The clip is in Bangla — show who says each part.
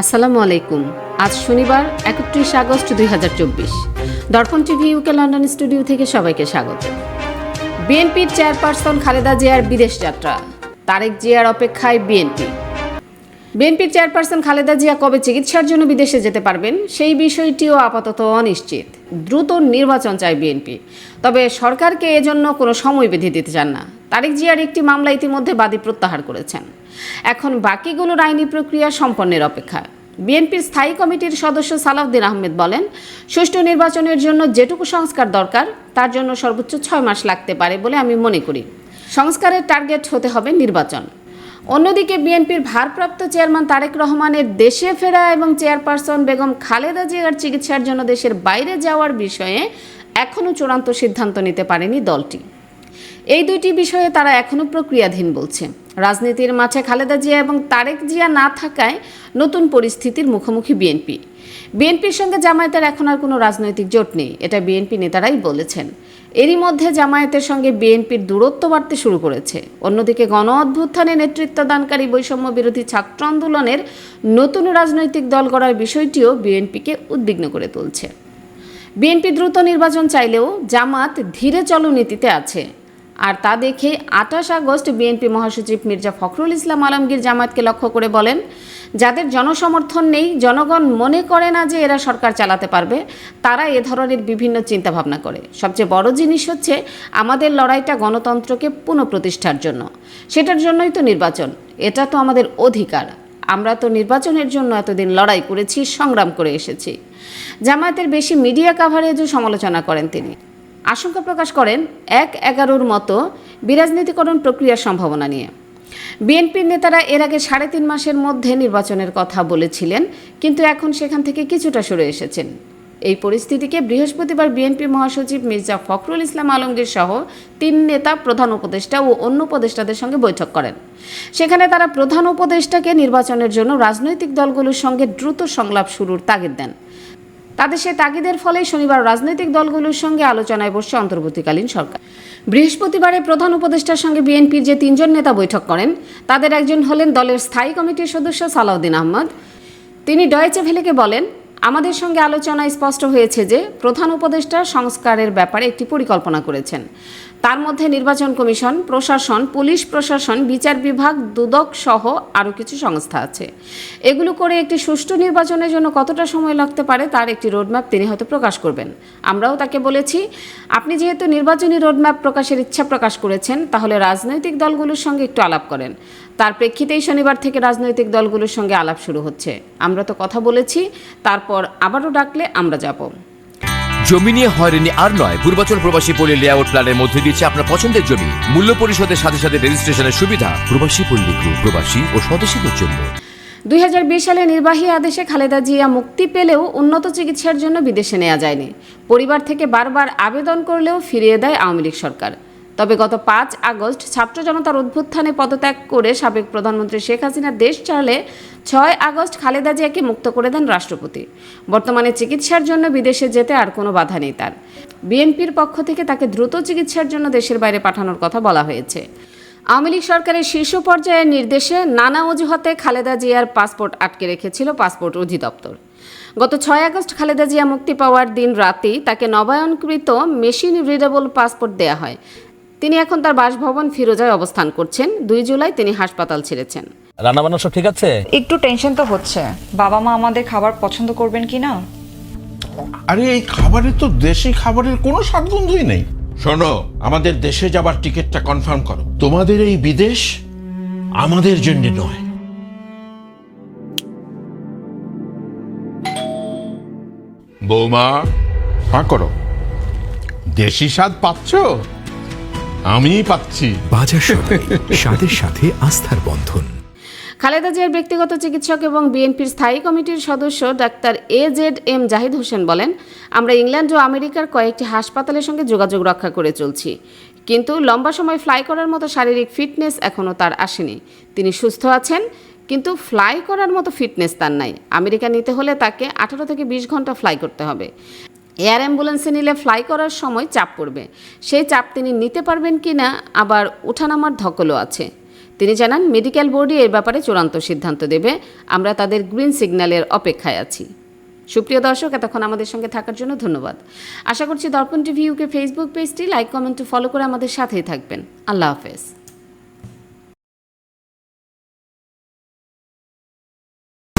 Speaker 1: আসসালামু আলাইকুম। আজ শনিবার, একত্রিশ আগস্ট দুই হাজার চব্বিশ। দর্পণ টিভি ইউকে লন্ডন স্টুডিও থেকে সবাইকে স্বাগত। বিএনপির চেয়ারপারসন খালেদা জিয়ার বিদেশ যাত্রা। তারেক জিয়ার অপেক্ষায় বিএনপি। বিএনপির চেয়ারপারসন খালেদা জিয়া কবে চিকিৎসার জন্য বিদেশে যেতে পারবেন, সেই বিষয়টিও আপাতত অনিশ্চিত। দ্রুত নির্বাচন চায় বিএনপি। তবে সরকারকে এজন্য কোনো সময় বেঁধে দিতে চান না। তারেক জিয়ার একটি মামলা ইতিমধ্যে বাদী প্রত্যাহার করেছেন। এখন বাকিগুলোর আইনি প্রক্রিয়া সম্পন্নের অপেক্ষা বিএনপির স্থায়ী কমিটির সদস্য সালাউদ্দিন আহমেদ বলেন, সুষ্ঠু নির্বাচনের জন্য যেটুকু সংস্কার দরকার, তার জন্য সর্বোচ্চ ছয় মাস লাগতে পারে বলে আমি মনে করি। সংস্কারের টার্গেট হতে হবে নির্বাচন। অন্যদিকে বিএনপির ভারপ্রাপ্ত চেয়ারম্যান তারেক রহমানের দেশে ফেরা এবং চেয়ারপারসন বেগম খালেদা জিয়ার চিকিৎসার জন্য দেশের বাইরে যাওয়ার বিষয়ে এখনও চূড়ান্ত সিদ্ধান্ত নিতে পারেনি দলটি। এই দুইটি বিষয়ে তারা এখনও প্রক্রিয়াধীন বলছে। রাজনীতির মাঠে খালেদা জিয়া এবং তারেক জিয়া না থাকায় নতুন পরিস্থিতির মুখোমুখি বিএনপি। বিএনপির সঙ্গে জামায়াতের এখন আর কোনো রাজনৈতিক জোট নেই, এটা বিএনপি নেতারাই বলেছেন। এরই মধ্যে জামায়াতের সঙ্গে বিএনপির দূরত্ব বাড়তে শুরু করেছে। অন্যদিকে গণ অভ্যুত্থানে নেতৃত্বদানকারী বৈষম্য বিরোধী ছাত্র আন্দোলনের নতুন রাজনৈতিক দল গড়ার বিষয়টিও বিএনপিকে উদ্বিগ্ন করে তুলছে। বিএনপি দ্রুত নির্বাচন চাইলেও জামাত ধীরে চলনীতিতে আছে। আর তা দেখে আঠাশ আগস্ট বিএনপি মহাসচিব মির্জা ফখরুল ইসলাম আলমগীর জামাতকে লক্ষ্য করে বলেন, যাদের জনসমর্থন নেই, জনগণ মনে করে না যে এরা সরকার চালাতে পারবে, তারা এ ধরনের বিভিন্ন চিন্তাভাবনা করে। সবচেয়ে বড় জিনিস হচ্ছে আমাদের লড়াইটা গণতন্ত্রকে পুনঃপ্রতিষ্ঠার জন্য। সেটার জন্যই তো নির্বাচন, এটা তো আমাদের অধিকার। আমরা তো নির্বাচনের জন্য এতদিন লড়াই করেছি, সংগ্রাম করে এসেছি। জামায়াতের বেশি মিডিয়া কাভারেজও সমালোচনা করেন তিনি। আশঙ্কা প্রকাশ করেন এক এগারোর মতো বিরাজনীতিকরণ প্রক্রিয়ার সম্ভাবনা নিয়ে। বিএনপির নেতারা এর আগে সাড়ে তিন মাসের মধ্যে নির্বাচনের কথা বলেছিলেন, কিন্তু এখন সেখান থেকে কিছুটা সরে এসেছেন। এই পরিস্থিতিকে বৃহস্পতিবার বিএনপি মহাসচিব মির্জা ফখরুল ইসলাম আলমগীর সহ তিন নেতা প্রধান উপদেষ্টা ও অন্য উপদেষ্টাদের সঙ্গে বৈঠক করেন। সেখানে তারা প্রধান উপদেষ্টাকে নির্বাচনের জন্য রাজনৈতিক দলগুলোর সঙ্গে দ্রুত সংলাপ শুরুর তাগিদ দেন। তাদের সে তাগিদের ফলে শনিবার রাজনৈতিক দলগুলোর সঙ্গে আলোচনায় বসছে অন্তর্বর্তীকালীন সরকার। বৃহস্পতিবারে প্রধান উপদেষ্টার সঙ্গে বিএনপির যে তিনজন নেতা বৈঠক করেন, তাদের একজন হলেন দলের স্থায়ী কমিটির সদস্য সালাউদ্দিন আহমদ। তিনি ডয়েচে ভেলেকে বলেন আমাদের সঙ্গে আলোচনায় স্পষ্ট হয়েছে যে প্রধান উপদেষ্টা সংস্কারের ব্যাপারে একটি পরিকল্পনা করেছেন। তার মধ্যে নির্বাচন কমিশন, প্রশাসন, পুলিশ প্রশাসন, বিচার বিভাগ, দুদক সহ আরও কিছু সংস্থা আছে। এগুলো করে একটি সুষ্ঠু নির্বাচনের জন্য কতটা সময় লাগতে পারে তার একটি রোডম্যাপ তিনি হয়তো প্রকাশ করবেন। আমরাও তাকে বলেছি, আপনি যেহেতু নির্বাচনী রোডম্যাপ প্রকাশের ইচ্ছা প্রকাশ করেছেন, তাহলে রাজনৈতিক দলগুলোর সঙ্গে একটু আলাপ করেন। তার প্রেক্ষিতেই শনিবার থেকে রাজনৈতিক দলগুলোর সঙ্গে আলাপ শুরু হচ্ছে। আমরা তো কথা বলেছি তারপর আবারও ডাকলে আমরা যাব।
Speaker 2: জমি নিয়ে হয়রানি আর নয় পূর্বাচল প্রবাসী পল্লী লেআউট প্ল্যানের মধ্যে দিচ্ছে আপনার পছন্দের জমি। মূল্য পরিশোধের সাথে সাথে রেজিস্ট্রেশনের সুবিধা প্রবাসী পল্লী গ্রুপ প্রবাসী ও স্বদেশীদের জন্য।
Speaker 1: দুই হাজার বিশ সালে নির্বাহী আদেশে খালেদা জিয়া মুক্তি পেলেও উন্নত চিকিৎসার জন্য বিদেশে নেওয়া যায়নি। পরিবার থেকে বারবার আবেদন করলেও ফিরিয়ে দেয় আওয়ামী লীগ সরকার। তবে গত পাঁচ আগস্ট ছাত্র জনতার উদ্ভুত্থানে পদত্যাগ করে সাবেক প্রধানমন্ত্রী শেখ হাসিনা দেশ ছাড়লে ছয় আগস্ট খালেদা জিয়াকে মুক্ত করে দেন রাষ্ট্রপতি। বর্তমানে চিকিৎসার জন্য বিদেশে যেতে আর কোনো বাধা নেই তার। বিএনপির পক্ষ থেকে তাকে দ্রুত চিকিৎসার জন্য দেশের বাইরে পাঠানোর কথা বলা হয়েছে। আওয়ামী লীগ সরকারের শীর্ষ পর্যায়ের নির্দেশে নানা অজুহাতে খালেদা জিয়ার পাসপোর্ট আটকে রেখেছিল পাসপোর্ট অধিদপ্তর। গত ছয় আগস্ট খালেদা জিয়া মুক্তি পাওয়ার দিন রাতেই তাকে নবায়নকৃত মেশিন রিডেবল পাসপোর্ট দেয়া হয়। তিনি এখন তার বাসভবন ফিরোজায় অবস্থান করছেন। দুই জুলাই তিনি হাসপাতাল ছেড়েছেন।
Speaker 3: রান্না বান্না সব ঠিক আছে?
Speaker 4: একটু টেনশন তো হচ্ছে। বাবা মা আমাদের খাবার পছন্দ করবেন কি না?
Speaker 5: আরে এই খাবারে তো দেশি খাবারের কোনো স্বাদগন্ধই নেই। শোনো আমাদের দেশে যাবার টিকিটটা কনফার্ম করো। তোমাদের এই বিদেশ আমাদের জন্য নয়। বৌমা হ্যাঁ করো। দেশি স্বাদ পাচ্ছ? আমি পাচ্ছি।
Speaker 6: বাজার সদাই স্বাদের সাথে আস্থার বন্ধন।
Speaker 1: খালেদা জিয়ার ব্যক্তিগত চিকিৎসক এবং বিএনপির স্থায়ী কমিটির সদস্য doctor A Z M Zahid Hossain বলেন আমরা ইংল্যান্ড ও আমেরিকার কয়েকটি হাসপাতালের সঙ্গে যোগাযোগ রক্ষা করে চলছি। কিন্তু লম্বা সময় ফ্লাই করার মতো শারীরিক ফিটনেস এখনও তার আসেনি। তিনি সুস্থ আছেন কিন্তু ফ্লাই করার মতো ফিটনেস তার নাই। আমেরিকা নিতে হলে তাকে আঠারো থেকে বিশ ঘণ্টা ফ্লাই করতে হবে। এয়ার অ্যাম্বুলেন্সে নিলে ফ্লাই করার সময় চাপ পড়বে। সেই চাপ তিনি নিতে পারবেন কি না, আবার ওঠানামার ধকলও আছে। তিনি জানান, মেডিকেল বোর্ডই এর ব্যাপারে চূড়ান্ত সিদ্ধান্ত দেবে। আমরা তাদের গ্রিন সিগন্যালের অপেক্ষায় আছি। সুপ্রিয় দর্শক, এতক্ষণ আমাদের সঙ্গে থাকার জন্য ধন্যবাদ। আশা করছি দর্পণ টিভি ইউকে ফেসবুক পেজটি লাইক, কমেন্ট, ফলো করে আমাদের সাথেই থাকবেন। আল্লাহ হাফেজ।